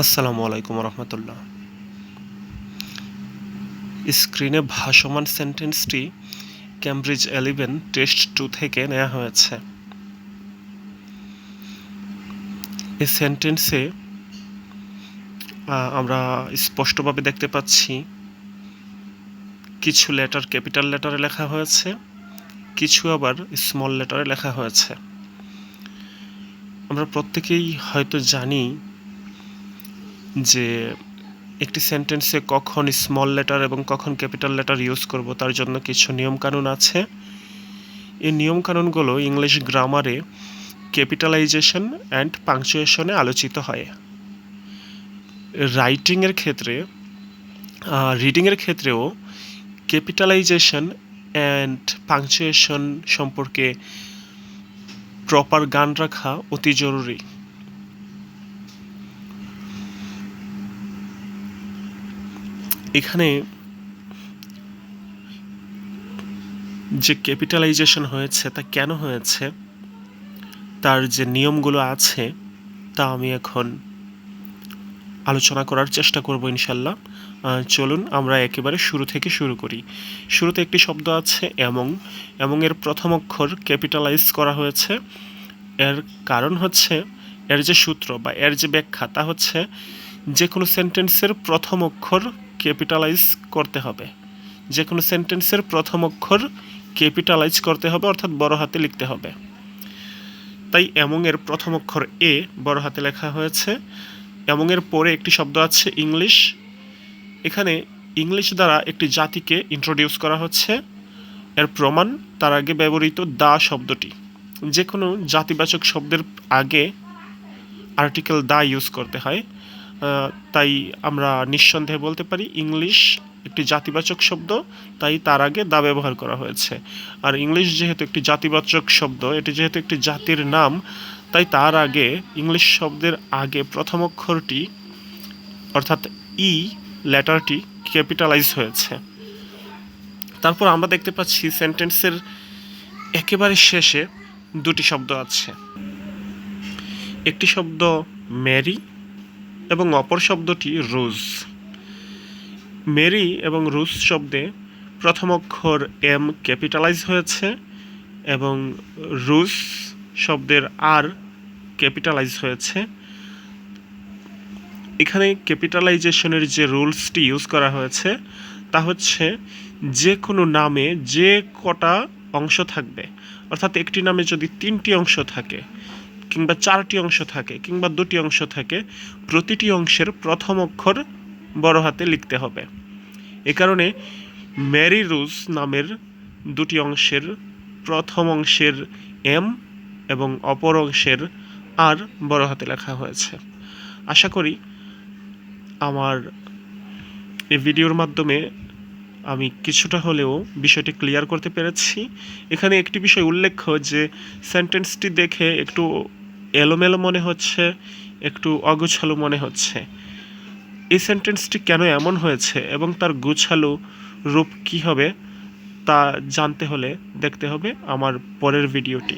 আসসালামু আলাইকুম রহমতুল্লাহ। স্ক্রিনে ভাসমান সেন্টেন্সটি ক্যামব্রিজ এলিভেন টেস্ট টু থেকে নেওয়া হয়েছে। এই সেন্টেন্সে আমরা স্পষ্টভাবে দেখতে পাচ্ছি কিছু লেটার ক্যাপিটাল লেটারে লেখা হয়েছে, কিছু আবার স্মল লেটারে লেখা হয়েছে। আমরা প্রত্যেকেই হয়তো জানি যে একটি সেন্টেন্সে কখন স্মল লেটার এবং কখন ক্যাপিটাল লেটার ইউজ করব, তার জন্য কিছু নিয়মকানুন আছে। এই নিয়মকানুনগুলো ইংলিশ গ্রামারে ক্যাপিটালাইজেশন অ্যান্ড পাংচুয়েশনে আলোচিত হয়। রাইটিংয়ের ক্ষেত্রে রিডিংয়ের ক্ষেত্রেও ক্যাপিটালাইজেশন অ্যান্ড পাংচুয়েশন সম্পর্কে প্রপার গান রাখা অতি জরুরি। এখানে যে ক্যাপিটালাইজেশন হয়েছে, তা কেন হয়েছে? তার যে নিয়মগুলো আছে, তা আমি এখন আলোচনা করার চেষ্টা করব ইনশাল্লাহ। চলুন আমরা একেবারে শুরু থেকে শুরু করি। শুরুতে একটি শব্দ আছে, এমং। এবং এর প্রথম অক্ষর ক্যাপিটালাইজ করা হয়েছে। এর কারণ হচ্ছে, এর যে সূত্র বা এর যে ব্যাখ্যা, তা হচ্ছে, যে কোনো সেন্টেন্সের প্রথম অক্ষর ক্যাপিটালাইজ করতে হবে। যে কোনো সেন্টেন্সের প্রথম অক্ষর ক্যাপিটালাইজ করতে হবে, অর্থাৎ বড় হাতে লিখতে হবে। তাই এমং প্রথম অক্ষর এ বড় হাতে লেখা হয়েছে। এমং পরে একটি শব্দ আছে ইংলিশ এখানে ইংলিশ দ্বারা একটি জাতিকে ইন্ট্রোডিউস করা হচ্ছে। এর প্রমাণ তার আগে ব্যবহৃত দা শব্দটি। যে কোনো জাতিবাচক শব্দের আগে আর্টিকেল দা ইউজ করতে হয়। তাই আমরা নিঃসন্দেহে বলতে পারি ইংলিশ একটি জাতিবাচক শব্দ, তাই তার আগে দা ব্যবহার করা হয়েছে। আর ইংলিশ যেহেতু একটি জাতিবাচক শব্দ, এটি যেহেতু একটি জাতির নাম, তাই তার আগে ইংলিশ শব্দের আগে প্রথম অক্ষরটি, অর্থাৎ ই, লেটারটি ক্যাপিটালাইজ হয়েছে। তারপর আমরা দেখতে পাচ্ছি সেন্টেন্সের একেবারে শেষে দুটি শব্দ আছে। একটি শব্দ ম্যারি এবং অপর শব্দটি রোজ। মেরি এবং রুশ শব্দে প্রথম অক্ষর এম ক্যাপিটালাইজ হয়েছে এবং রুশ শব্দের আর ক্যাপিটালাইজ হয়েছে। এখানে ক্যাপিটালাইজেশনের যে রুলসটি ইউজ করা হয়েছে, তা হচ্ছে যে কোনো নামে যে কটা অংশ থাকবে, অর্থাৎ একটি নামে যদি তিনটি অংশ থাকে কিংবা চারটি অংশ থাকে কিংবা দুটি অংশ থাকে, প্রতিটি অংশের প্রথম অক্ষর বড় হাতে লিখতে হবে। এ কারণে ম্যারি রুজ নামের দুটি অংশের প্রথম অংশের এম এবং অপর অংশের আর বড় হাতে লেখা হয়েছে। আশা করি আমার এই ভিডিওর মাধ্যমে আমি কিছুটা হলেও বিষয়টি ক্লিয়ার করতে পেরেছি। এখানে একটি বিষয় উল্লেখ্য যে সেন্টেন্সটি দেখে একটু এলোমেলো মনে হচ্ছে, একটু অগোছালো মনে হচ্ছে। এই সেন্টেন্সটি কেন এমন হয়েছে এবং তার গুছালো রূপ কী হবে, তা জানতে হলে দেখতে হবে আমার পরের ভিডিওটি